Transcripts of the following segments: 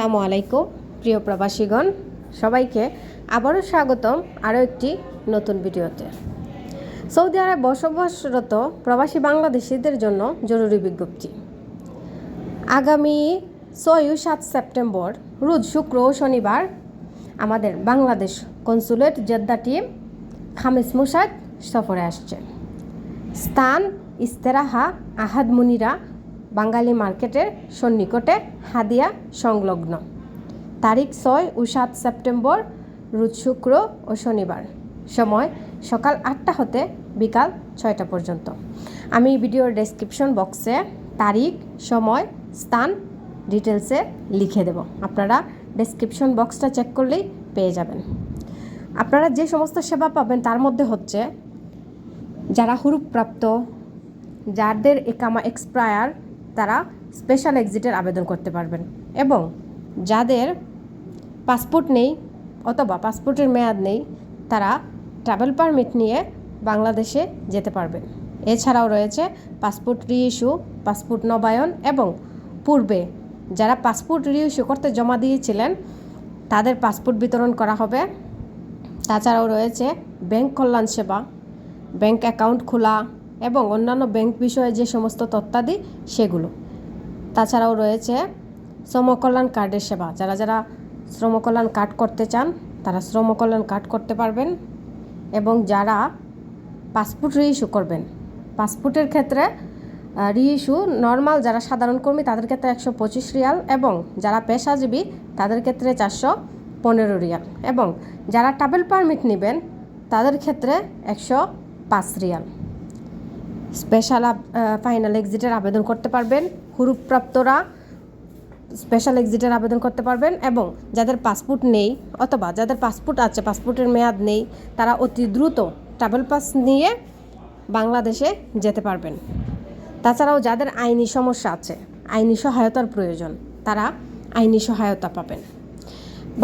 আসসালামু আলাইকুম, প্রিয় প্রবাসীগণ। সবাইকে আবারও স্বাগতম আরও একটি নতুন ভিডিওতে। সৌদি আরবে বসবাসরত প্রবাসী বাংলাদেশিদের জন্য জরুরি বিজ্ঞপ্তি। আগামী ছয় সাত সেপ্টেম্বর, রোজ শুক্র ও শনিবার, আমাদের Bangladesh consulate Jeddah team Khamis Mushait সফরে আসছে স্থান ইস্তেরাহা আহাদ মুনিরা বাঙালি মার্কেটের সন্নিকটে হাদিয়া সংলগ্ন। তারিখ ছয় ও সাত সেপ্টেম্বর, রোজ শুক্র ও শনিবার। সময় সকাল আটটা হতে বিকাল ছয়টা পর্যন্ত। আমি ভিডিওর ডেসক্রিপশন বক্সে তারিখ, সময়, স্থান ডিটেলসে লিখে দেব। আপনারা ডেসক্রিপশন বক্সটা চেক করলেই পেয়ে যাবেন। আপনারা যে সমস্ত সেবা পাবেন তার মধ্যে হচ্ছে, যারা হুরুপ্রাপ্ত, যাদের একামা এক্সপায়ার তারা স্পেশাল এক্সিটের আবেদন করতে পারবেন। এবং যাদের পাসপোর্ট নেই অথবা পাসপোর্টের মেয়াদ নেই, তারা ট্রাভেল পারমিট নিয়ে বাংলাদেশে যেতে পারবেন। এছাড়াও রয়েছে পাসপোর্ট রিইস্যু পাসপোর্ট নবায়ন এবং পূর্বে যারা পাসপোর্ট রিইস্যু করতে জমা দিয়েছিলেন, তাদের পাসপোর্ট বিতরণ করা হবে। তাছাড়াও রয়েছে ব্যাংক কল্যাণ সেবা ব্যাংক অ্যাকাউন্ট খোলা এবং অন্যান্য ব্যাংক বিষয়ে যে সমস্ত তথ্যাদি সেগুলো। তাছাড়াও রয়েছে শ্রমকল্যাণ কার্ডের সেবা। যারা যারা শ্রমকল্যাণ কার্ড করতে চান, তারা শ্রমকল্যাণ কার্ড করতে পারবেন এবং যারা পাসপোর্ট রিইস্যু করবেন। পাসপোর্টের ক্ষেত্রে রিইস্যু নর্মাল যারা সাধারণ কর্মী, তাদের ক্ষেত্রে একশো পঁচিশ রিয়াল এবং যারা পেশাজীবী, তাদের ক্ষেত্রে চারশো পনেরো রিয়াল এবং যারা ট্রাভেল পারমিট নেবেন, তাদের ক্ষেত্রে একশো পাঁচ রিয়াল। স্পেশাল ফাইনাল এক্সিটের আবেদন করতে পারবেন। হুরুপ্রাপ্তরা স্পেশাল এক্সিটের আবেদন করতে পারবেন এবং যাদের পাসপোর্ট নেই অথবা যাদের পাসপোর্ট আছে পাসপোর্টের মেয়াদ নেই, তারা অতি দ্রুত ট্রাভেল পাস নিয়ে বাংলাদেশে যেতে পারবেন। তাছাড়াও যাদের আইনি সমস্যা আছে, আইনি সহায়তার প্রয়োজন, তারা আইনি সহায়তা পাবেন।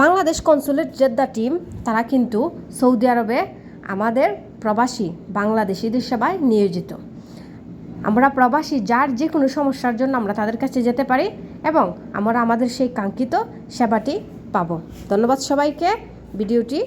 বাংলাদেশ কনসুলেট জেদ্দা টিম তারা কিন্তু সৌদি আরবে আমাদের প্রবাসী বাংলাদেশিদের সেবায় নিয়োজিত। আমরা প্রবাসী, যার যে কোনো সমস্যার জন্য আমরা তাদের কাছে যেতে পারি এবং আমরা আমাদের সেই কাঙ্ক্ষিত সেবাটি পাব। ধন্যবাদ সবাইকে। ভিডিওটি